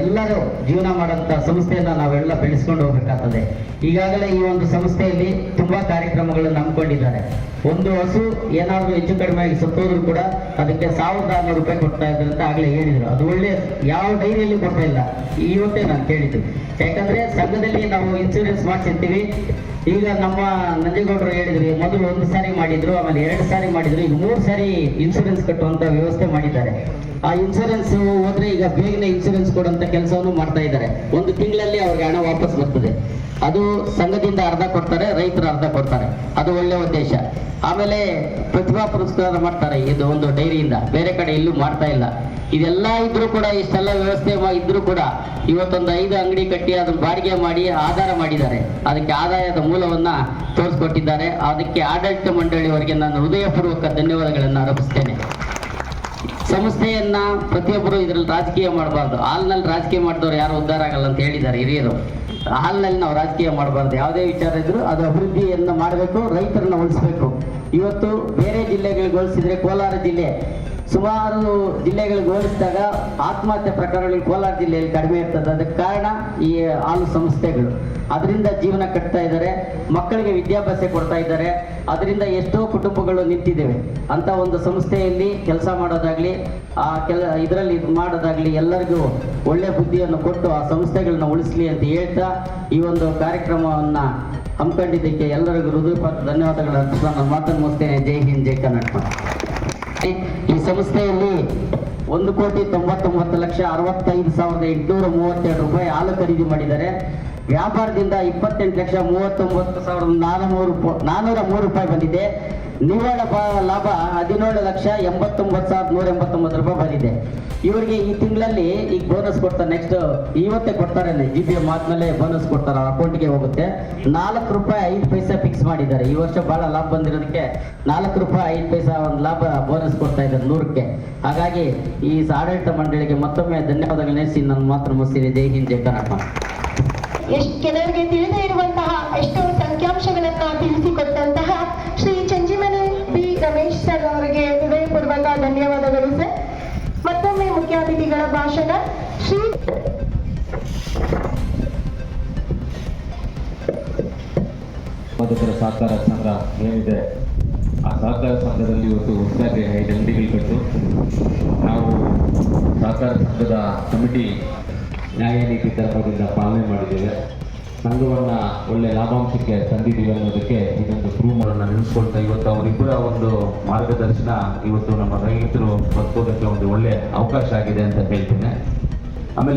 ಎಲ್ಲರೂ ಜೀವನ ಮಾಡೋಂಥ ಸಂಸ್ಥೆಯನ್ನ ನಾವೆಲ್ಲ ಬೆಳೆಸ್ಕೊಂಡು ಹೋಗ್ಬೇಕಾಗ್ತದೆ. ಈಗಾಗಲೇ ಈ ಒಂದು ಸಂಸ್ಥೆಯಲ್ಲಿ ತುಂಬಾ ಕಾರ್ಯಕ್ರಮಗಳನ್ನು ನಂಬಿಕೊಂಡಿದ್ದಾರೆ ಒಂದು ಹಸು ಏನಾದರೂ ಹೆಚ್ಚು ಕಡಿಮೆ ಆಗಿ ಸತ್ತೋದ್ರು ಕೂಡ ಅದಕ್ಕೆ ಸಾವಿರದ ಆರುನೂರು ರೂಪಾಯಿ ಕೊಡ್ತಾ ಇದ್ದಾರೆ ಅಂತ ಆಗಲೇ ಹೇಳಿದ್ರು. ಅದು ಒಳ್ಳೆ ಯಾವ ಡೈರಿಯಲ್ಲಿ ಕೊಡ್ತಾ ಇಲ್ಲ. ಇವತ್ತೇ ನಾನು ಕೇಳಿದ್ದು. ಯಾಕಂದ್ರೆ ಸಂಘದಲ್ಲಿ ನಾವು ಇನ್ಸೂರೆನ್ಸ್ ಮಾಡಿಸಿರ್ತೀವಿ. ಈಗ ನಮ್ಮ ನಂಜೇಗೌಡರು ಹೇಳಿದ್ರು, ಮೊದಲು ಒಂದು ಸಾರಿ ಮಾಡಿದ್ರು, ಆಮೇಲೆ ಎರಡು ಸಾರಿ ಮಾಡಿದ್ರು, ಈಗ ಮೂರು ಸಾರಿ ಇನ್ಸೂರೆನ್ಸ್ ಕಟ್ಟುವಂತ ವ್ಯವಸ್ಥೆ ಮಾಡಿದ್ದಾರೆ. ಆ ಇನ್ಸೂರೆನ್ಸ್ ಹೋದ್ರೆ ಈಗ ಬೇಗನೆ ಇನ್ಸೂರೆನ್ಸ್ ಕೊಡುವಂತ ಕೆಲಸವನ್ನು ಮಾಡ್ತಾ ಇದ್ದಾರೆ. ಒಂದು ತಿಂಗಳಲ್ಲಿ ಅವ್ರಿಗೆ ಹಣ ವಾಪಸ್ ಬರ್ತದೆ. ಅದು ಸಂಘದಿಂದ ಅರ್ಧ ಕೊಡ್ತಾರೆ, ರೈತರು ಅರ್ಧ ಕೊಡ್ತಾರೆ. ಅದು ಒಳ್ಳೆ ಉದ್ದೇಶ. ಆಮೇಲೆ ಪ್ರತಿಭಾ ಪುರಸ್ಕಾರ ಮಾಡ್ತಾರೆ, ಇದು ಒಂದು ಡೈರಿಯಿಂದ. ಬೇರೆ ಕಡೆ ಎಲ್ಲೂ ಮಾಡ್ತಾ ಇಲ್ಲ. ಇದೆಲ್ಲ ಇದ್ರೂ ಕೂಡ, ಇಷ್ಟೆಲ್ಲ ವ್ಯವಸ್ಥೆ ಇದ್ರೂ ಕೂಡ ಇವತ್ತೊಂದು ಐದು ಅಂಗಡಿ ಕಟ್ಟಿ ಅದನ್ನ ಬಾಡಿಗೆ ಮಾಡಿ, ಆಧಾರ ಮಾಡಿದ್ದಾರೆ. ಅದಕ್ಕೆ ಆದಾಯದ ಮೂಲವನ್ನ ತೋರಿಸ್ಕೊಟ್ಟಿದ್ದಾರೆ. ಅದಕ್ಕೆ ಆಡಳಿತ ಮಂಡಳಿಯವರಿಗೆ ನಾನು ಹೃದಯಪೂರ್ವಕ ಧನ್ಯವಾದಗಳನ್ನು ಅರ್ಪಿಸ್ತೇನೆ. ಸಂಸ್ಥೆಯನ್ನ ಪ್ರತಿಯೊಬ್ಬರು ಇದ್ರಲ್ಲಿ ರಾಜಕೀಯ ಮಾಡಬಾರ್ದು. ಹಾಲ್ನಲ್ಲಿ ರಾಜಕೀಯ ಮಾಡಿದವರು ಯಾರು ಉದ್ಧಾರ ಆಗಲ್ಲ ಅಂತ ಹೇಳಿದ್ದಾರೆ ಹಿರಿಯರು. ಹಾಲ್ನಲ್ಲಿ ನಾವು ರಾಜಕೀಯ ಮಾಡಬಾರ್ದು. ಯಾವುದೇ ವಿಚಾರ ಇದ್ರೂ ಅದು ಅಭಿವೃದ್ಧಿಯನ್ನ ಮಾಡಬೇಕು, ರೈತರನ್ನ ಉಳಿಸ್ಬೇಕು. ಇವತ್ತು ಬೇರೆ ಜಿಲ್ಲೆಗಳಿಗೆ ಹೋಲಿಸಿದ್ರೆ ಕೋಲಾರ ಜಿಲ್ಲೆ ಸುಮಾರು ಜಿಲ್ಲೆಗಳಿಗೆ ಹೋಲಿಸಿದಾಗ ಆತ್ಮಹತ್ಯೆ ಪ್ರಕರಣಗಳು ಕೋಲಾರ ಜಿಲ್ಲೆಯಲ್ಲಿ ಕಡಿಮೆ ಇರ್ತದೆ. ಅದಕ್ಕೆ ಕಾರಣ ಈ ಹಾಲು ಸಂಸ್ಥೆಗಳು. ಅದರಿಂದ ಜೀವನ ಕಟ್ತಾ ಇದ್ದಾರೆ. ಮಕ್ಕಳಿಗೆ ವಿದ್ಯಾಭ್ಯಾಸ ಕೊಡ್ತಾ ಇದ್ದಾರೆ. ಅದರಿಂದ ಎಷ್ಟೋ ಕುಟುಂಬಗಳು ನಿಂತಿದ್ದೇವೆ. ಅಂತ ಒಂದು ಸಂಸ್ಥೆಯಲ್ಲಿ ಕೆಲಸ ಮಾಡೋದಾಗ್ಲಿ, ಆ ಕೆಲ ಇದರಲ್ಲಿ ಇದು ಮಾಡೋದಾಗ್ಲಿ ಎಲ್ಲರಿಗೂ ಒಳ್ಳೆ ಬುದ್ಧಿಯನ್ನು ಕೊಟ್ಟು ಆ ಸಂಸ್ಥೆಗಳನ್ನ ಉಳಿಸ್ಲಿ ಅಂತ ಹೇಳ್ತಾ ಈ ಒಂದು ಕಾರ್ಯಕ್ರಮವನ್ನ ಹಮ್ಮಿಕೊಂಡಿದ್ದಕ್ಕೆ ಎಲ್ಲರಿಗೂ ಹೃದಯಪಾತ್ರ ಧನ್ಯವಾದಗಳು. ಅರ್ಪಿಸ್ತಾ ನಾನು ಮಾತನ್ನು ಮುಗಿಸ್ತೇನೆ. ಜೈ ಹಿಂದ್, ಜೈ ಕರ್ನಾಟಕ. ಈ ಸಂಸ್ಥೆಯಲ್ಲಿ ಒಂದು ಕೋಟಿ ತೊಂಬತ್ತೊಂಬತ್ತು ಲಕ್ಷ ಅರವತ್ತೈದು ಸಾವಿರದ ಎಂಟುನೂರ ಮೂವತ್ತೆರಡು ರೂಪಾಯಿ ಹಾಲು ಖರೀದಿ ಮಾಡಿದ್ದಾರೆ. ವ್ಯಾಪಾರದಿಂದ ಇಪ್ಪತ್ತೆಂಟು ಲಕ್ಷ ಮೂವತ್ತೊಂಬತ್ತು ಸಾವಿರದ ನಾನೂರು ನಾನ್ನೂರ ಮೂರು ರೂಪಾಯಿ ಬಂದಿದೆ. ನಿವ್ವಳ ಲಾಭ ಹದಿನೇಳು ಲಕ್ಷ ಎಂಬತ್ತೊಂಬತ್ತು ಸಾವಿರದ ನೂರ ಎಂಬತ್ತೊಂಬತ್ತು ರೂಪಾಯಿ ಬಂದಿದೆ. ಇವರಿಗೆ ಈ ತಿಂಗಳಲ್ಲಿ ಈಗ ಬೋನಸ್ ಕೊಡ್ತಾರೆ. ನೆಕ್ಸ್ಟ್ ಇವತ್ತೇ ಕೊಡ್ತಾರೆ ಜಿ ಬಿ ಎಂ ಆದ್ಮೇಲೆ ಬೋನಸ್ ಕೊಡ್ತಾರೆ. ಅಕೌಂಟ್ಗೆ ಹೋಗುತ್ತೆ. ನಾಲ್ಕು ರೂಪಾಯಿ ಐದು ಪೈಸೆ ಫಿಕ್ಸ್ ಮಾಡಿದ್ದಾರೆ. ಈ ವರ್ಷ ಬಹಳ ಲಾಭ ಬಂದಿರೋದಕ್ಕೆ ನಾಲ್ಕು ರೂಪಾಯಿ ಐದು ಪೈಸಾ ಒಂದು ಲಾಭ ಬೋನಸ್ ಕೊಡ್ತಾ ಇದ್ದಾರೆ ನೂರಕ್ಕೆ. ಹಾಗಾಗಿ ಈ ಆಡಳಿತ ಮಂಡಳಿಗೆ ಮತ್ತೊಮ್ಮೆ ಧನ್ಯವಾದಗಳು ನೆನೆಸಿ. ನನ್ನ ಮಾತ್ರ ಮುಸ್ತೀನಿ ಜೈ ಹಿಂದ್, ಜೈ ಕರ್ನಾಟಕ ಎಷ್ಟು ಕೆಲವರಿಗೆ ತಿಳಿದೇ ಇರುವಂತಹ ಎಷ್ಟೋ ಸಂಖ್ಯಾಂಶಗಳನ್ನ ಧನ್ಯವಾದಗಳು ಸರ್. ಮತ್ತೊಮ್ಮೆ ಮುಖ್ಯ ಅತಿಥಿಗಳ ಭಾಷಣ. ಶ್ರೀ ಉತ್ಪಾದಕರ ಸಹಕಾರ ಸಂಘ ಏನಿದೆ, ಆ ಸಹಕಾರ ಸಂಘದಲ್ಲಿ ಇವತ್ತು ಹೊಸದಾಗಿ ಐದು ಅಂಗಡಿಗಳು ಕಟ್ಟು ನಾವು ಸಹಕಾರ ಸಂಘದ ಕಮಿಟಿ ನ್ಯಾಯ ನೀತಿ ಧರ್ಮದಿಂದ ಪಾಲನೆ ಮಾಡಿದ್ದೇವೆ. ಸಂಘವನ್ನು ಒಳ್ಳೆ ಲಾಭಾಂಶಕ್ಕೆ ತಂದಿದ್ದೀವಿ ಅನ್ನೋದಕ್ಕೆ ಇದೊಂದು ಪ್ರೂವ್ ಮಾಡೋಣ ನೆನೆಸ್ಕೊಳ್ತಾ ಇವತ್ತು ಅವರಿಬ್ಬರ ಒಂದು ಮಾರ್ಗದರ್ಶನ ಇವತ್ತು ನಮ್ಮ ರೈತರು ಬದುಕೋದಕ್ಕೆ ಒಂದು ಒಳ್ಳೆ ಅವಕಾಶ ಆಗಿದೆ ಅಂತ ಹೇಳ್ತೇನೆ. ಆಮೇಲೆ